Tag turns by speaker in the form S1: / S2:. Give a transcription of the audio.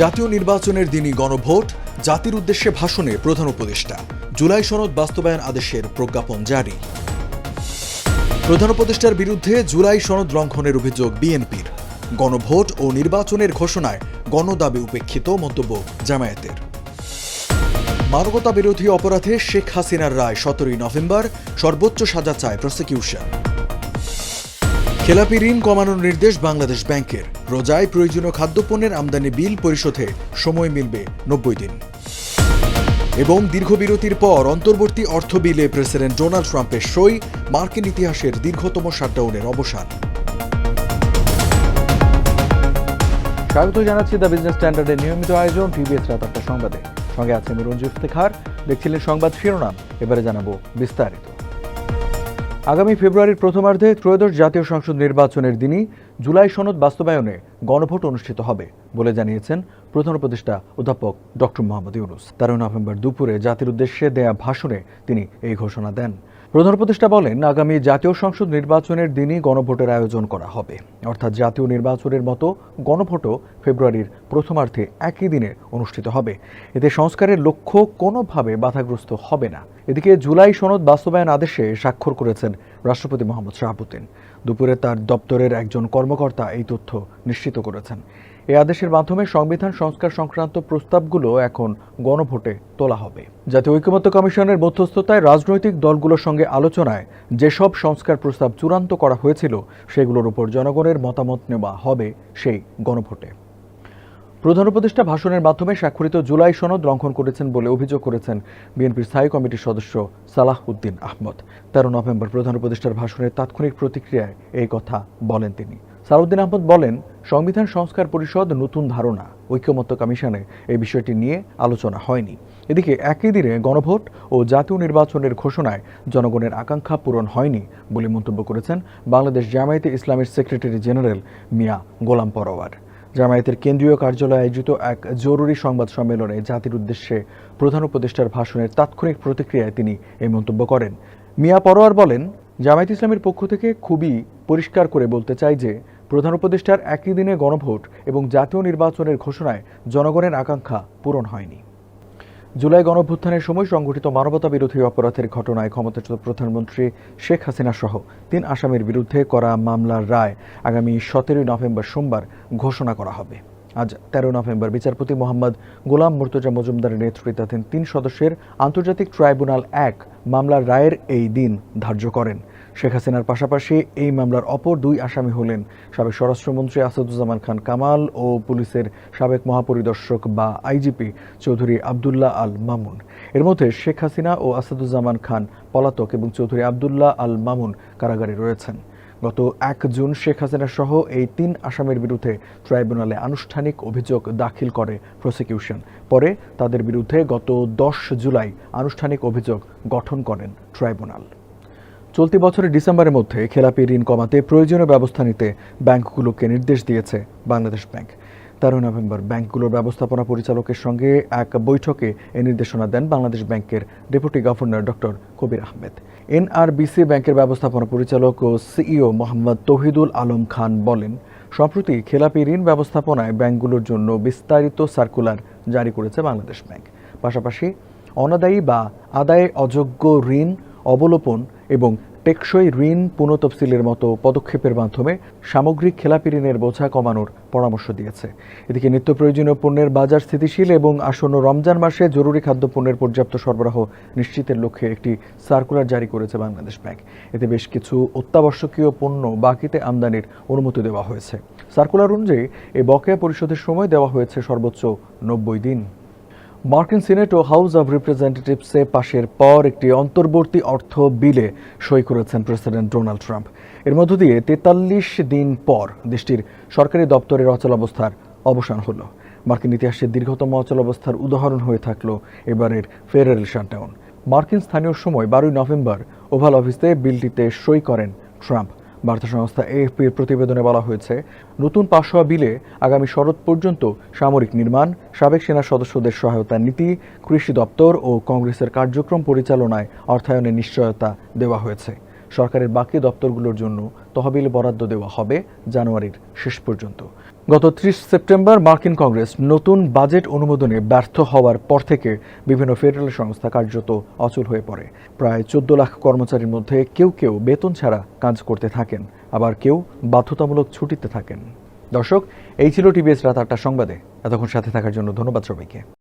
S1: জাতীয় নির্বাচনের দিনই গণভোট, জাতির উদ্দেশ্যে ভাষণে প্রধান উপদেষ্টা। জুলাই সনদ বাস্তবায়ন আদেশের প্রজ্ঞাপন জারি। প্রধান উপদেষ্টার বিরুদ্ধে জুলাই সনদ লঙ্ঘনের অভিযোগ বিএনপির। গণভোট ও নির্বাচনের ঘোষণায় গণদাবি উপেক্ষিত মন্তব্য জামায়াতের। মানবতা বিরোধী অপরাধে শেখ হাসিনার রায় সতেরোই নভেম্বর সর্বোচ্চ সাজা চায় প্রসিকিউশন। খেলাপি ঋণ কমানোর নির্দেশ বাংলাদেশ ব্যাংকের। রোজায় প্রয়োজনীয় খাদ্যপণ্যের আমদানি বিল পরিশোধে সময় মিলবে নব্বই দিন। এবং দীর্ঘ বিরতির পর অন্তর্বর্তী অর্থ বিলে প্রেসিডেন্ট ডোনাল্ড ট্রাম্পের সই মার্কিন ইতিহাসের দীর্ঘতম শাটডাউনের অবসান।
S2: স্বাগত জানাচ্ছি দ্য বিজনেস স্ট্যান্ডার্ডের নিয়মিত আয়োজন টিভিএস রাত আটটা সংবাদে। সঙ্গে আছে আমি রঞ্জিত ইফতেখার। দেখছিলেন সংবাদ শিরোনাম, এবারে জানাব বিস্তারিত। আগামী ফেব্রুয়ারির প্রথমার্ধে ত্রয়োদশ জাতীয় সংসদ নির্বাচনের দিনই জুলাই সনদ বাস্তবায়নে গণভোট অনুষ্ঠিত হবে বলে জানিয়েছেন প্রধান উপদেষ্টা অধ্যাপক ডক্টর মোহাম্মদ ইউনুস। তেরো নভেম্বর দুপুরে জাতির উদ্দেশ্যে দেয়া ভাষণে তিনি এই ঘোষণা দেন। প্রধান উপদেষ্টা বলেন, আগামী জাতীয় সংসদ নির্বাচনের দিনই গণভোটের আয়োজন করা হবে। অর্থাৎ জাতীয় নির্বাচনের মতো গণভোটও ফেব্রুয়ারির প্রথমার্ধে একই দিনে অনুষ্ঠিত হবে। এতে সংস্কারের লক্ষ্য কোনোভাবে বাধাগ্রস্ত হবে না। এদিকে জুলাই সনদ বাস্তবায়ন আদেশে স্বাক্ষর করেছেন রাষ্ট্রপতি মোহাম্মদ শাহাবুদ্দিন। দুপুরে তার দপ্তরের একজন কর্মকর্তা এই তথ্য নিশ্চিত করেছেন। এই আদেশের মাধ্যমে সংবিধান সংস্কার সংক্রান্ত প্রস্তাবগুলো এখন গণভোটে তোলা হবে। জাতীয় ঐকমত্য কমিশনের মধ্যস্থতায় রাজনৈতিক দলগুলোর সঙ্গে আলোচনায় যেসব সংস্কার প্রস্তাব চূড়ান্ত করা হয়েছিল, সেগুলোর উপর জনগণের মতামত নেওয়া হবে সেই গণভোটে। প্রধান উপদেষ্টা ভাষণের মাধ্যমে স্বাক্ষরিত জুলাই সনদ লঙ্ঘন করেছেন বলে অভিযোগ করেছেন বিএনপির স্থায়ী কমিটির সদস্য সালাহ উদ্দিন আহমদ। তেরো নভেম্বর প্রধান উপদেষ্টার ভাষণের তাৎক্ষণিক প্রতিক্রিয়ায় এই কথা বলেন তিনি। সালাউদ্দিন আহমদ বলেন সংবিধান সংস্কার পরিষদ নতুন ধারণা। ঐক্যমত্য কমিশনে এই বিষয়টি নিয়ে আলোচনা হয়নি। এদিকে একই দিনে গণভোট ও জাতীয় নির্বাচনের ঘোষণায় জনগণের আকাঙ্ক্ষা পূরণ হয়নি বলে মন্তব্য করেছেন বাংলাদেশ জামায়াতে ইসলামের সেক্রেটারি জেনারেল মিয়া গোলাম পরোয়ার জামায়াতের কেন্দ্রীয় কার্যালয়ে আয়োজিত এক জরুরি সংবাদ সম্মেলনে জাতির উদ্দেশ্যে প্রধান উপদেষ্টার ভাষণের তাৎক্ষণিক প্রতিক্রিয়ায় তিনি এই মন্তব্য করেন। মিয়া পরোয়ার বলেন, জামায়াত ইসলামের পক্ষ থেকে খুবই পরিষ্কার করে বলতে চাই যে প্রধান উপদেষ্টার একই দিনে গণভোট এবং জাতীয় নির্বাচনের ঘোষণায় জনগণের আকাঙ্ক্ষা পূরণ হয়নি। জুলাই গণভ্যুত্থানের সময় সংঘটিত মানবতা বিরোধী অপরাধের ঘটনায় ক্ষমতাচ্যুত প্রধানমন্ত্রী শেখ হাসিনা সহ তিন আসামির বিরুদ্ধে করা মামলার রায় আগামী সতেরোই নভেম্বর সোমবার ঘোষণা করা হবে। আজ তেরো নভেম্বর বিচারপতি মোহাম্মদ গোলাম মুর্তজা মজুমদারের নেতৃত্বাধীন তিন সদস্যের আন্তর্জাতিক ট্রাইব্যুনাল এক মামলার রায়ের এই দিন ধার্য করেন। শেখ হাসিনার পাশাপাশি এই মামলার অপর দুই আসামি হলেন সাবেক স্বরাষ্ট্রমন্ত্রী আসাদুজ্জামান খান কামাল ও পুলিশের সাবেক মহাপরিদর্শক বা আইজিপি চৌধুরী আবদুল্লাহ আল মামুন। এর মধ্যে শেখ হাসিনা ও আসাদুজ্জামান খান পলাতক এবং চৌধুরী আবদুল্লাহ আল মামুন কারাগারে রয়েছেন। গত এক জুন শেখ হাসিনা সহ এই তিন আসামের বিরুদ্ধে ট্রাইব্যুনালে আনুষ্ঠানিক অভিযোগ দাখিল করে প্রসিকিউশন। পরে তাদের বিরুদ্ধে গত দশ জুলাই আনুষ্ঠানিক অভিযোগ গঠন করেন ট্রাইব্যুনাল। চলতি বছরের ডিসেম্বরের মধ্যে খেলাপি ঋণ কমাতে প্রয়োজনীয় ব্যবস্থা নিতে ব্যাংকগুলোকে নির্দেশ দিয়েছে বাংলাদেশ ব্যাংক। তেরো নভেম্বর ব্যাংকগুলোর ব্যবস্থাপনা পরিচালকের সঙ্গে এক বৈঠকে এই নির্দেশনা দেন বাংলাদেশ ব্যাংকের deputy governor doctor Kabir Ahmed. NRBC ব্যাংকের ব্যবস্থাপনা পরিচালক ও সিইও মোহাম্মদ তহিদুল আলম খান বলেন, সম্প্রতি খেলাপি ঋণ ব্যবস্থাপনায় ব্যাংকগুলোর জন্য বিস্তারিত সার্কুলার জারি করেছে বাংলাদেশ ব্যাংক। পাশাপাশি অনাদায়ী বা আদায়ে অযোগ্য ঋণ, অবলোপন এবং টেকসই ঋণ পুনঃতফসিলের মতো পদক্ষেপের মাধ্যমে সামগ্রিক খেলাপি ঋণের বোঝা কমানোর পরামর্শ দিয়েছে। এদিকে নিত্য প্রয়োজনীয় পণ্যের বাজার স্থিতিশীল এবং আসন্ন রমজান মাসে জরুরি খাদ্যপণ্যের পর্যাপ্ত সরবরাহ নিশ্চিতের লক্ষ্যে একটি সার্কুলার জারি করেছে বাংলাদেশ ব্যাংক। এতে বেশ কিছু অত্যাবশ্যকীয় পণ্য বাকিতে আমদানির অনুমতি দেওয়া হয়েছে। সার্কুলার অনুযায়ী এই বকেয়া পরিশোধের সময় দেওয়া হয়েছে সর্বোচ্চ নব্বই দিন। মার্কিন সিনেট ও হাউস অব রিপ্রেজেন্টেটিভসে পাশের পর একটি অন্তর্বর্তী অর্থ বিলে সই করেছেন প্রেসিডেন্ট ডোনাল্ড ট্রাম্প। এর মধ্য দিয়ে তেতাল্লিশ দিন পর দেশটির সরকারি দপ্তরের অচলাবস্থার অবসান হলো। মার্কিন ইতিহাসের দীর্ঘতম অচলাবস্থার উদাহরণ হয়ে থাকল এবারের ফেডারেল শাটডাউন। মার্কিন স্থানীয় সময় বারোই নভেম্বর ওভাল অফিসে বিলটিতে সই করেন ট্রাম্প। বার্তা সংস্থা এএফপির প্রতিবেদনে বলা হয়েছে, নতুন পাশ হওয়া বিলে আগামী শরৎ পর্যন্ত সামরিক নির্মাণ, সাবেক সেনা সদস্যদের সহায়তা নীতি, কৃষি দপ্তর ও কংগ্রেসের কার্যক্রম পরিচালনায় অর্থায়নের নিশ্চয়তা দেওয়া হয়েছে। সরকারের বাকি দপ্তরগুলোর জন্য তহবিল বরাদ্দ দেওয়া হবে জানুয়ারির শেষ পর্যন্ত। গত ত্রিশ সেপ্টেম্বর মার্কিন কংগ্রেস নতুন বাজেট অনুমোদনে ব্যর্থ হওয়ার পর থেকে বিভিন্ন ফেডারেল সংস্থা কার্যত অচল হয়ে পড়ে। প্রায় চোদ্দ লাখ কর্মচারীর মধ্যে কেউ কেউ বেতন ছাড়া কাজ করতে থাকেন, আবার কেউ বাধ্যতামূলক ছুটিতে থাকেন। দর্শক, এই ছিল টিভিএস রাত আটটা সংবাদে। এতক্ষণ সাথে থাকার জন্য ধন্যবাদ সবাইকে।